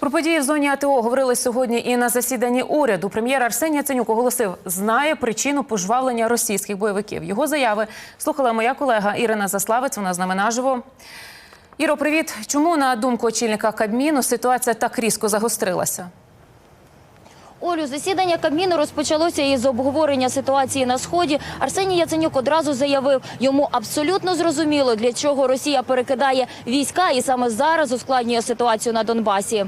Про події в зоні АТО говорили сьогодні і на засіданні уряду. Прем'єр Арсеній Яценюк оголосив, знає причину пожвавлення російських бойовиків. Його заяви слухала моя колега Ірина Заславець. Вона з нами наживо. Іро, привіт. Чому на думку очільника Кабміну ситуація так різко загострилася? Олю, засідання Кабміну розпочалося із обговорення ситуації на сході. Арсеній Яценюк одразу заявив, йому абсолютно зрозуміло, для чого Росія перекидає війська, і саме зараз ускладнює ситуацію на Донбасі.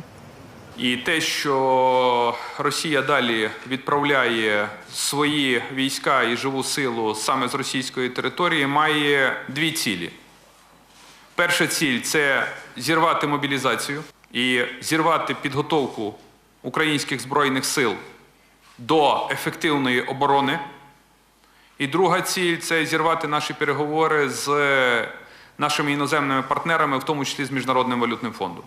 І те, що Росія далі відправляє свої війська і живу силу саме з російської території, має дві цілі. Перша ціль це зірвати мобілізацію і зірвати підготовку українських збройних сил до ефективної оборони. І друга ціль це зірвати наші переговори з нашими іноземними партнерами, в тому числі з Міжнародним валютним фондом.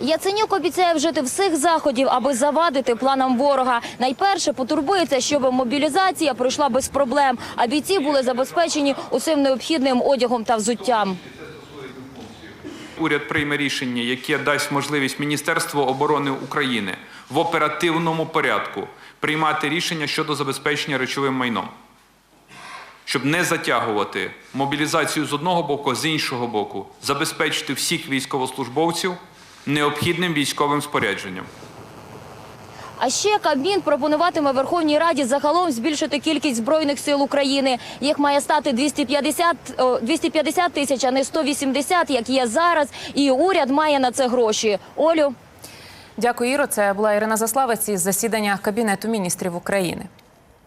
Яценюк обіцяє вжити всіх заходів, аби завадити планам ворога. Найперше потурбується, щоб мобілізація пройшла без проблем, а бійці були забезпечені усім необхідним одягом та взуттям. Уряд прийме рішення, яке дасть можливість Міністерству оборони України в оперативному порядку приймати рішення щодо забезпечення речовим майном, щоб не затягувати мобілізацію з одного боку, з іншого боку, забезпечити всіх військовослужбовців необхідним військовим спорядженням. А ще Кабмін пропонуватиме Верховній Раді загалом збільшити кількість збройних сил України. Їх має стати 250, о, 250 тисяч, а не 180, як є зараз. І уряд має на це гроші. Олю. Дякую, Іро. Це була Ірина Заславець із засідання Кабінету міністрів України.